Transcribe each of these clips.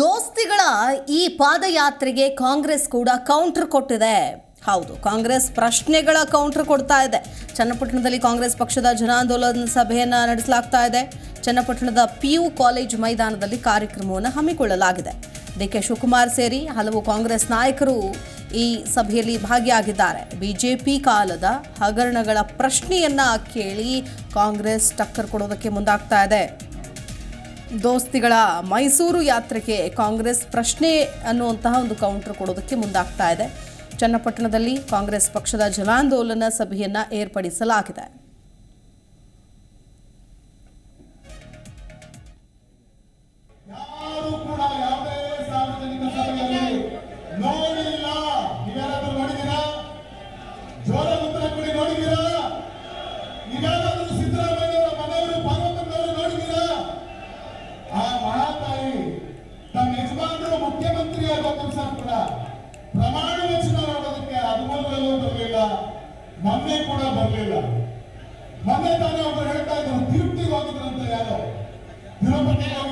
ದೋಸ್ತಿಗಳ ಈ ಪಾದಯಾತ್ರೆಗೆ ಕಾಂಗ್ರೆಸ್ ಕೂಡ ಕೌಂಟರ್ ಕೊಟ್ಟಿದೆ. ಹೌದು, ಕಾಂಗ್ರೆಸ್ ಪ್ರಶ್ನೆಗಳ ಕೌಂಟರ್ ಕೊಡ್ತಾ ಇದೆ. ಚನ್ನಪಟ್ಟಣದಲ್ಲಿ ಕಾಂಗ್ರೆಸ್ ಪಕ್ಷದ ಜನಾಂದೋಲನ ಸಭೆಯನ್ನು ನಡೆಸಲಾಗ್ತಾ ಇದೆ. ಚನ್ನಪಟ್ಟಣದ ಪಿಯು ಕಾಲೇಜ್ ಮೈದಾನದಲ್ಲಿ ಕಾರ್ಯಕ್ರಮವನ್ನು ಹಮ್ಮಿಕೊಳ್ಳಲಾಗಿದೆ. ಡಿ ಕೆ ಶಿವಕುಮಾರ್ ಸೇರಿ ಹಲವು ಕಾಂಗ್ರೆಸ್ ನಾಯಕರು ಈ ಸಭೆಯಲ್ಲಿ ಭಾಗಿಯಾಗಿದ್ದಾರೆ. ಬಿಜೆಪಿ ಕಾಲದ ಹಗರಣಗಳ ಪ್ರಶ್ನೆಯನ್ನ ಕೇಳಿ ಕಾಂಗ್ರೆಸ್ ಟಕ್ಕರ್ ಕೊಡೋದಕ್ಕೆ ಮುಂದಾಗ್ತಾ ಇದೆ. ದೋಸ್ತಿಗಳ ಮೈಸೂರು ಯಾತ್ರೆಗೆ ಕಾಂಗ್ರೆಸ್ ಪ್ರಶ್ನೆ ಅನ್ನುವಂತಹ ಒಂದು ಕೌಂಟರ್ ಕೊಡೋದಕ್ಕೆ ಮುಂದಾಗ್ತಾ ಇದೆ. ಚನ್ನಪಟ್ಟಣದಲ್ಲಿ ಕಾಂಗ್ರೆಸ್ ಪಕ್ಷದ ಜನಾಂದೋಲನ ಸಭೆಯನ್ನು ಏರ್ಪಡಿಸಲಾಗಿದೆ. ಯಾರು ಕೂಡ. ಪ್ರಮಾಣ ಮಾಡೋದಕ್ಕೆ ಬರಲಿಲ್ಲ. ಮೊನ್ನೆ ಕೂಡ ಬರಲಿಲ್ಲ. ಮೊನ್ನೆ ತಾನೇ ಒಬ್ಬರು ಹೇಳ್ತಾ ಇದ್ರು, ತಿರುಪತಿಗೆ ಹೋಗಿದ್ರಂತೆ ಯಾರೋ. ತಿರುಪತಿಗೆ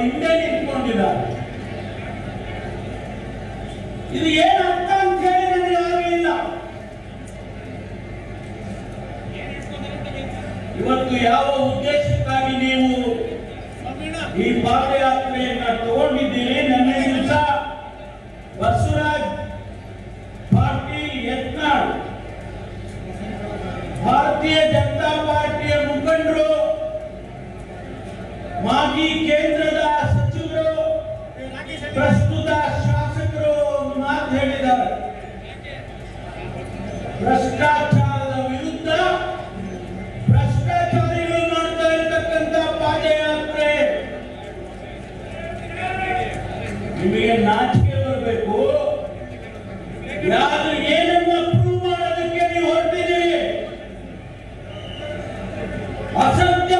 ಹಿಂದೆ ನಿಂತ್ಕೊಂಡಿದ್ದಾರೆ. ಇದು ಏನು ಅರ್ಥ ಅಂತ ಹೇಳಿ ನನಗೆ ಆಗಲಿಲ್ಲ ಇವತ್ತು ಯಾವ ಉದ್ದೇಶಕ್ಕಾಗಿ ನೀವು ಈ ಪಾದಯಾತ್ರೆಯನ್ನ ತಗೊಂಡಿದ್ದೀರಿ ನನ್ನ ದಿವಸ ಬಸವರಾಜ್ ಪಾಟೀಲ್ ಯತ್ನಾಳ್, ಭಾರತೀಯ ಜನತಾ ಪಾರ್ಟಿಯ ಮುಖಂಡರು, ಮಾಜಿ ಸಚಿವರು ಪ್ರಸ್ತುತ ಶಾಸಕರು ಮಾತು ಹೇಳಿದ್ದಾರೆ. ಭ್ರಷ್ಟಾಚಾರದ ವಿರುದ್ಧ ಭ್ರಷ್ಟಾಚಾರಿಗಳು ಮಾಡ್ತಾ ಇರತಕ್ಕಂತ ಪಾದಯಾತ್ರೆ. ನಿಮಗೆ ನಾಚಿಕೆ ಬರಬೇಕು. ಯಾರು ಏನನ್ನ ಪ್ರೂವ್ ಮಾಡೋದಕ್ಕೆ ನೀವು ಹೊರಟಿದ್ದೀರಿ? ಅಸತ್ಯವನ್ನ